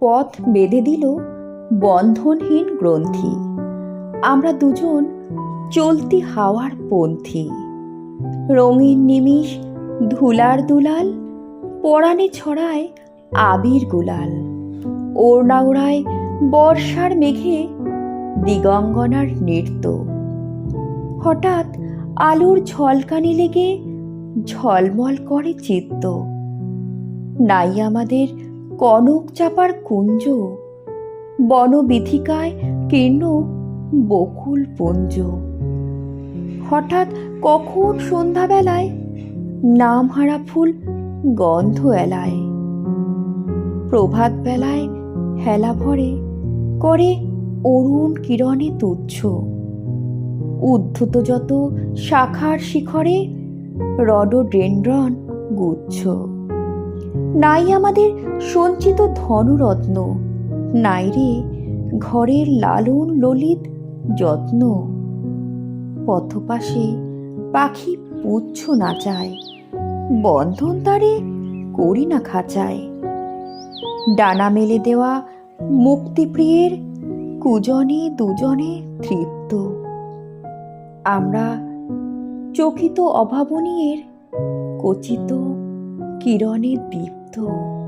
পথ বেঁধে দিল বন্ধনহীন গ্রন্থি। আমরা দুজন চলতি হাওয়ার পন্থী। রঙিন নিমিষ, ধুলার দুলাল পরাণে ছড়ায় আবির গুলাল। ওড়না ওড়ায় বর্ষার মেঘে দিগঙ্গনার নৃত্য। হঠাৎ আলোর ঝলকানি লেগে ঝলমল করে চিত্ত। নাই আমাদের কনক চাপার কুঞ্জ বনবিথিকায় কীর্ণ বকুল পুঞ্জ। হঠাৎ কখন সন্ধ্যাবেলায় নামহারা ফুল গন্ধ এলায়। প্রভাত বেলায় হেলা ভরে করে অরুণ কিরণে তুচ্ছ। উদ্ধত যত শাখার শিখরে রডোডেন্ড্রন গুচ্ছ। নাই আমাদের সঞ্চিত ধনরত্ন। নাই রে ঘরের লালন ললিত যত্ন। পথপাশে পাখি পুচ্ছ নাচায় বন্ধন তারে করি না খাঁচায়। ডানা মেলে দেওয়া মুক্তিপ্রিয়ের কুজনে দুজনে তৃপ্ত। আমরা চকিত অভাবনীয়ের কচিত কিরণে 度。